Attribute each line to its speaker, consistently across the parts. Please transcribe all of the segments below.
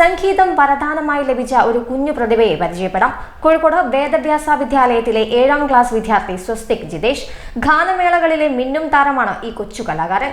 Speaker 1: സംഗീതം വരദാനമായി ലഭിച്ച ഒരു കുഞ്ഞു പ്രതിഭയെ പരിചയപ്പെടാം. കോഴിക്കോട് വേദവ്യാസ വിദ്യാലയത്തിലെ ഏഴാം ക്ലാസ് വിദ്യാർത്ഥി സ്വസ്തിക് ജിതേഷ്. ഗാനമേളകളിലെ മിന്നും താരമാണ് ഈ കൊച്ചു കലാകാരൻ.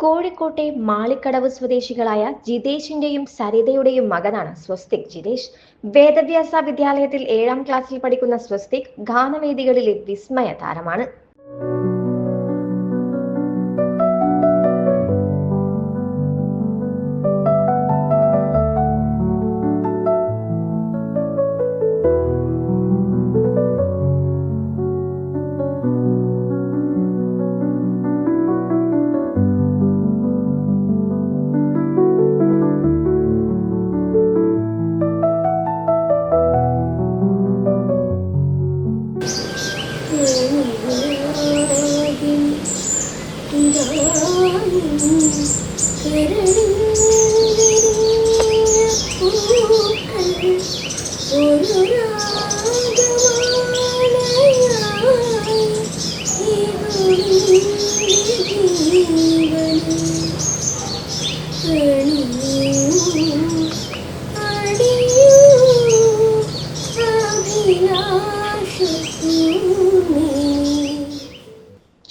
Speaker 1: കോഴിക്കോട്ടെ മാളിക്കടവ് സ്വദേശികളായ ജിതേഷിന്റെയും സരിതയുടെയും മകനാണ് സ്വസ്തിക് ജിതേഷ്. വേദവ്യാസ വിദ്യാലയത്തിൽ ഏഴാം ക്ലാസ്സിൽ പഠിക്കുന്ന സ്വസ്തിക് ഗാനവേദികളിലെ വിസ്മയ താരമാണ്. பெருநீ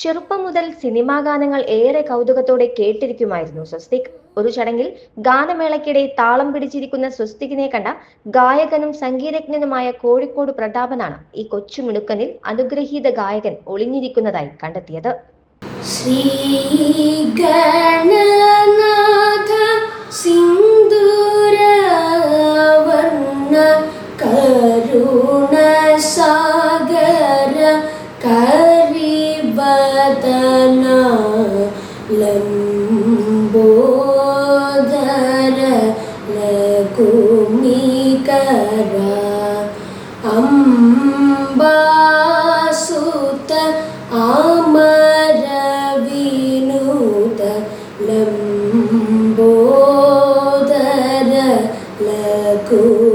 Speaker 1: ചെറുപ്പം മുതൽ സിനിമാ ഗാനങ്ങൾ ഏറെ കൗതുകത്തോടെ കേട്ടിരിക്കുമായിരുന്നു സ്വസ്തിക്. ഒരു ചടങ്ങിൽ ഗാനമേളയ്ക്കിടെ താളം പിടിച്ചിരിക്കുന്ന സ്വസ്തികിനെ കണ്ട ഗായകനും സംഗീതജ്ഞനുമായ കോഴിക്കോട് പ്രതാപനാണ് ഈ കൊച്ചു കൊച്ചുമിടുക്കനിൽ അനുഗ്രഹീത ഗായകൻ ഒളിഞ്ഞിരിക്കുന്നതായി കണ്ടെത്തിയത്.
Speaker 2: ശ്രീഗണനാഥ അംബാസുത അമര ലംബോദര ലകുമികര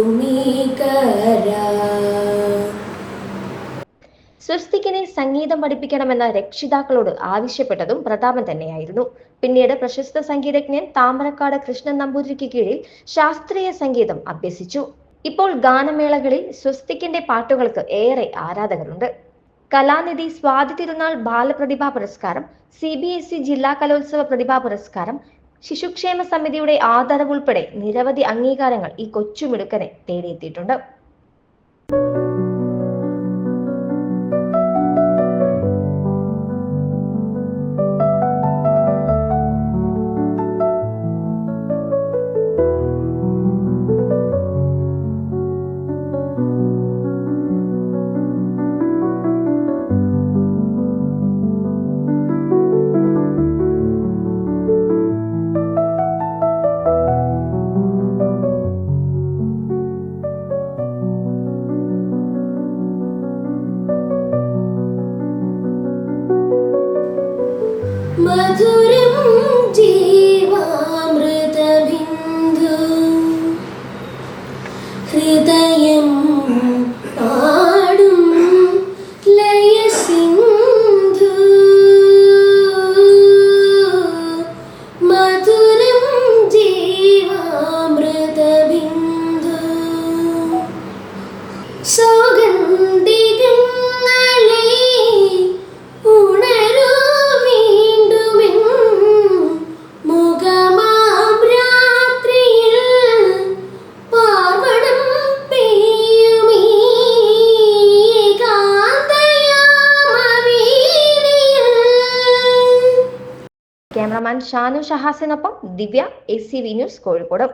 Speaker 1: സ്വസ്തിക്കിനെ സംഗീതം പഠിപ്പിക്കണമെന്ന രക്ഷിതാക്കളോട് ആവശ്യപ്പെട്ടതും പ്രതാപൻ തന്നെയായിരുന്നു. പിന്നീട് പ്രശസ്ത സംഗീതജ്ഞൻ താമരക്കാട് കൃഷ്ണൻ നമ്പൂതിരിക്ക് കീഴിൽ ശാസ്ത്രീയ സംഗീതം അഭ്യസിച്ചു. ഇപ്പോൾ ഗാനമേളകളിൽ സ്വസ്തിക്കിന്റെ പാട്ടുകൾക്ക് ഏറെ ആരാധകരുണ്ട്. കലാനിധി സ്വാതി തിരുനാൾ ബാലപ്രതിഭാ പുരസ്കാരം സി ബി എസ് ഇ ജില്ലാ കലോത്സവ പ്രതിഭാ പുരസ്കാരം ശിശുക്ഷേമ സമിതിയുടെ ആദരവ് ഉൾപ്പെടെ നിരവധി അംഗീകാരങ്ങൾ ഈ കൊച്ചുമിടുക്കനെ തേടിയെത്തിയിട്ടുണ്ട്.
Speaker 2: മധുരം ജീവാമൃതബിന്ദു. ഹൃദയം പാടും ലയസിന്ധു. മധുരം ജീവാമൃതബിന്ദു. സൗഗന്ധികങ്ങളെ
Speaker 1: cameraman Shanu ഷഹാസിനൊപ്പം Divya S C V news Kozhikode.